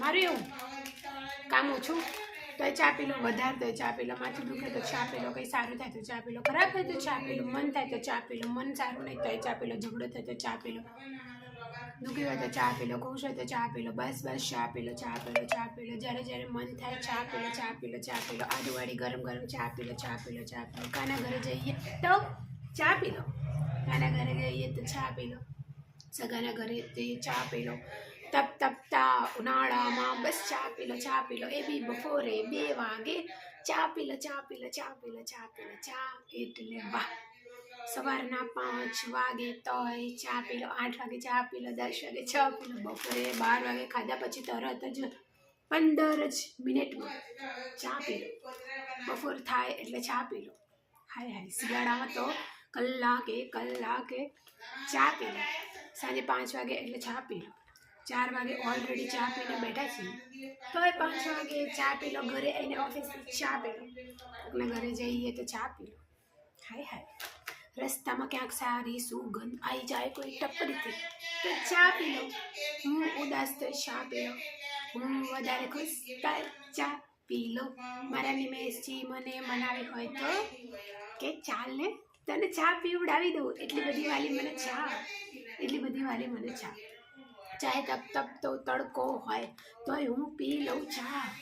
મારું એવું કામ ઓછું તો એ ચા પી લો વધારે તો ચા પી લો માથું દુખે તો ચા પી લો કંઈ સારું થાય તો ચા પી લો ખરાબ થાય તો ચા પી મન થાય તો ચા પી મન સારું નહીં તો ચા પી લો ઝઘડો થાય તો ચા પી લો દુખી હોય તો ચા પી લો ખુશ હોય તો ચા પી લો બસ બસ ચા પી લો ચા પી ચા પી લો જ્યારે જ્યારે મન થાય ચા પી લો ચા પી લો ચા પી લો આદુવાળી ગરમ ગરમ ચા પી લો ચા પી લો ચા પી લો કાના ઘરે જઈએ તો ચા પી લો કાના ઘરે જઈએ તો ચા પી લો સગાના ઘરે જઈએ ચા પી લો તપ તપતા ઉનાળામાં બસ ચા પી લો ચા પી લો એ બી બપોરે બે વાગે ચા પી લો ચા પી લો ચા પી લો ચા પી લો ચા એટલે વાહ સવારના પાંચ વાગે તોય ચા પી લો આઠ વાગે ચા પી લો દસ વાગે ચા પી લો બપોરે બાર વાગે ખાધા પછી તરત જ પંદર જ મિનિટમાં ચા પી લો બપોર થાય એટલે ચા પી લો હાય હાય શિયાળામાં તો કલાકે કલાકે ચા પી લો સાંજે પાંચ વાગે એટલે ચા પી લો ચાર વાગે ઓલરેડી ચા પીને બેઠા છીએ. તો એ પાંચ વાગે ચા પી લો, ઘરે આવીને ઓફિસથી ચા પી લો. ઘરે જઈએ તો ચા પી લો. હાય હાય. રસ્તામાં ક્યાંક સારી સુગંધ આવી જાય કોઈ ટપરીથી. તો ચા પી લો. હું ઉદાસ તો ચા પી લો. હું વધારે ખુશ ચા પી લો. મારા નિમેશજી મને મનાવી હોય તો કે ચાલ ને તને ચા પીવડાવી દઉં. એટલી બધી વાલી મને ચા. એટલી બધી વાલી મને ચા. ચાહે તપ તપ તો તડકો હોય. તોય હું પી લઉં ચા.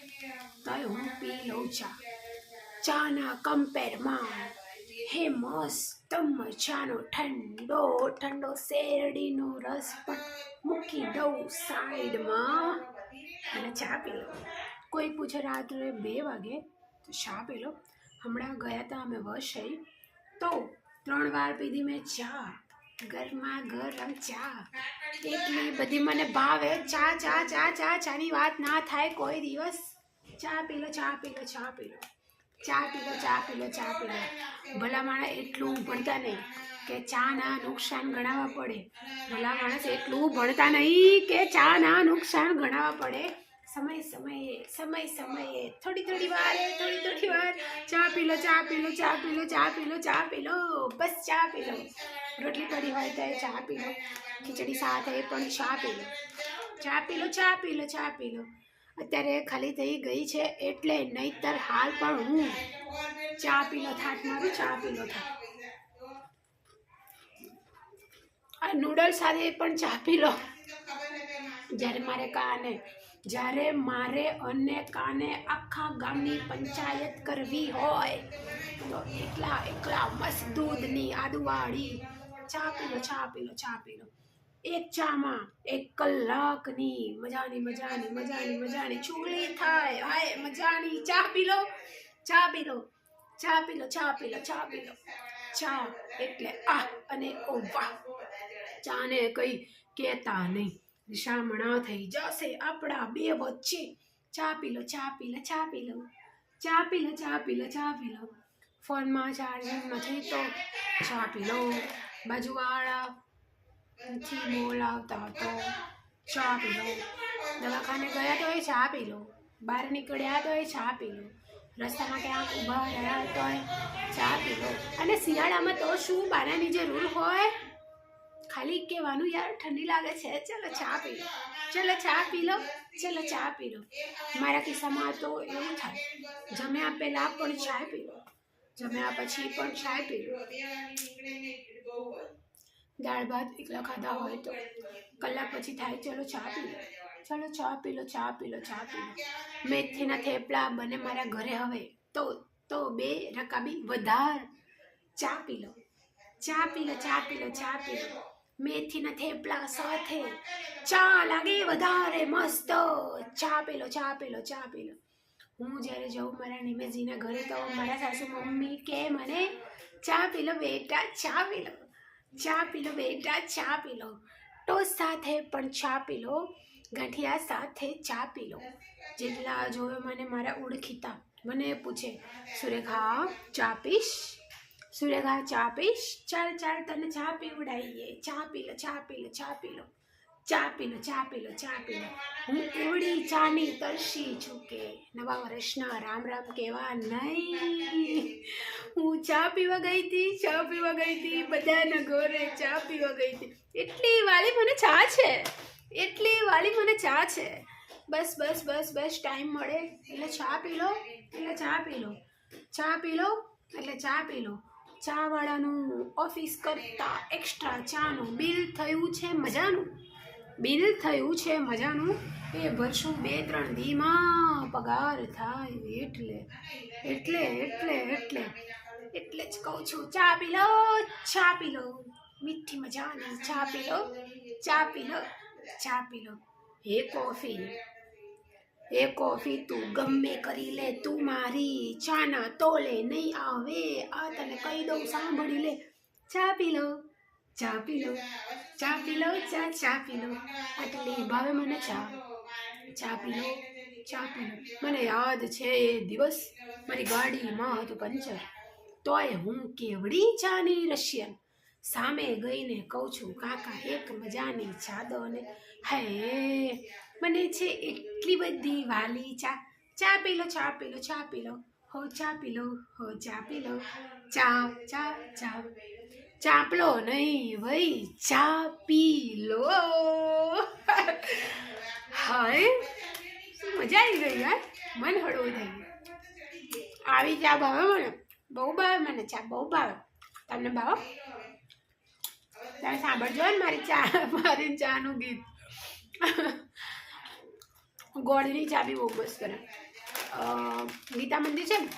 તોય હું પી લઉં ચા. ચાના કમ્પેરમાં હે મસ્ત મજાનો, ઠંડો ઠંડો શેરડીનો રસ પણ મૂકી દઉં સાઈડમાં. અને ચા પી લો કોઈ પૂછે રાત્રે બે વાગે, તો ચા પી લો. હમણાં ગયા હતા અમે વસઈ. તો ત્રણ વાર પીધી મેં ચા. ગરમા ગરમ ચા. એટલી બધી મને ભાવે. ચા ચા ચા ચા, ચાની વાત ના થાય કોઈ દિવસ. ચા પી લો, ચા પી લો, ચા પી લો. ચા પી લો, ચા પી લો, ચા પી લો. ભલા માણસ એટલું ભણતા નહીં કે ચાના નુકસાન ગણાવવા પડે. ભલા માણસ એટલું ભણતા નહીં કે ચાના નુકસાન ગણાવવા પડે. સમય સમયે સમય સમયે થોડી થોડી વાર થોડી થોડી વાર ચા પી લો ચા પી લો ચા પી લો ચા પી લો ચા પી લો બસ ચા પી લો રોટલી પડી હોય તો ચા પી લો ખીચડી સાથે પણ ચા પી લો ચા પી લો ચા પી લો ચા પી લો અત્યારે ખાલી થઈ ગઈ છે એટલે નહીતર હાલ પણ હું ચા પી લો થાટ મારું ચા પી લો થાટ આ નૂડલ્સ સાથે પણ ચા પી લો જ્યારે મારે કાને જ્યારે મારે અને કાને આખા ગામની પંચાયત કરવી હોય, તો એકલા એકલા મસ્ત દૂધની આદુવાળી ચા પીલો ચા પીલો, ચા પી લો એક ચામાં એક કલાકની મજાની મજાની મજાની મજાની ચૂગલી થાય. હાય, મજાની. ચા પી લો ચા પી લો ચા પીલો ચા પીલો, ચા પી લો ચા એટલે આ અને ઓ વાહ ચાને કઈ કહેતા નહીં. શામણા થઈ જશે આપણા બે વચ્ચે ચા પી લો ચા પી લો ચા પી લો ચા પી લો ચા પી લો ચા પી લો ફોનમાં ચાર્જિંગ નથી તો ચા પી લો બાજુવાળા નથી બોલાવતા તો ચા પી લો દવાખાને ગયા તો એ ચા પી લો બહાર નીકળ્યા તો એ ચા પી લો રસ્તામાં ક્યાંક ઊભા રહ્યા તો ચા પી લો અને શિયાળામાં તો શું બાનાની જરૂર હોય ખાલી કહેવાનું યાર ઠંડી લાગે છે ચલો ચા પી લો ચલો ચા પી લો ચલો ચા પી લો મારા કિસ્સામાં તો એવું થાય જમ્યા પહેલાં પણ ચા પી લો જમ્યા પછી પણ ચા પી લો દાળ ભાત એકલા ખાધા હોય તો કલાક પછી થાય ચલો ચા પી લો ચલો ચા પી લો ચા પી લો ચા પી લો મેથીના થેપલા બને મારા ઘરે હવે તો તો બે રકાબી વધાર ચા પી લો ચા પી લો ચા પી લો ચા પી લો મેથીના થેપલા સાથે. ચા લાગે વધારે મસ્ત. ચા પેલો ચા પેલો ચા પેલો. હું જ્યારે જાઉં મારા નિમેશજીના ઘરે તો મારા સાસુ મમ્મી કે મને, ચા પીલો બેટા, ચા પી લો ચા પીલો બેટા, ચા પી લો ટોસ્ટ સાથે પણ ચા પી લો ગાંઠિયા સાથે ચા પી લો જેટલા જોયો મને મારા ઓળખીતા. મને પૂછે, સુરેખા, ચા પીશ? સુરેખા ચા પીશ ચાલ ચાલ તને ચા પીવડાવીએ ચા પી લો ચા પી લો ચા પી લો ચા પી લો ચા પી લો ચા પી લો હું એવડી ચાની તરસી છું કે નવા વર્ષના રામ રામ કહેવા નહીં હું ચા પીવા ગઈ હતી ચા પીવા ગઈ હતી બધાના ઘરે ચા પીવા ગઈ હતી એટલી વાલી મને ચા છે એટલી વાલી મને ચા છે બસ બસ બસ બસ ટાઈમ મળે એટલે ચા પી લો એટલે ચા પી લો ચા પી લો એટલે ચા પી લો ચાવાળાનું ઓફિસ કરતાં એક્સ્ટ્રા ચાનું બિલ થયું છે મજાનું? બિલ થયું છે મજાનું? એ ભરશું બે ત્રણ દીમાં. પગાર થાય એટલે એટલે એટલે એટલે. એટલે જ કહું છું, ચા પી લો ચા પી લો મીઠી મજાની ચા પી લો ચા પી લો ચા પી લો હે કોફી. એ કોફી તું ગમે કરી લે, તું મારી ચાના તોલે નહીં આવે. આ તને કહી દઉં, સાંભળી લે. ચા પી લો, ચા પી લો, ચા પી લો, ચા ચા પી લો. આટલી ભાવે મને ચા. ચા પી લો, ચા પી લો. મને યાદ છે એ દિવસ, મારી ગાડીમાં હતું પંચર. તોય હું કેવડી ચાની રશિયન. સામે ગઈને કહું છું, કાકા, એક મજાની ચાદો ને હે મને છે એટલી બધી વાલી ચા. ચા પી લો ચા પી લો ચા પી લો હો, ચા પી લો હો, ચા પી લો ચા ચા ચા. ચાપલો નહીં ભાઈ ચા પી લો હાય મજા આવી ગઈ યાર? મન હળવું થઈ ગયું. આવી ચા ભાવે મને? બહુ ભાવે મને ચા, બહુ ભાવે. તમને ભાવ? તમે સાંભળજો ને મારી ચા, મારી ચાનું ગીત. ગોળની ચાબી બહુ મસ્ત કરે. ગીતા મંદિર છે ને?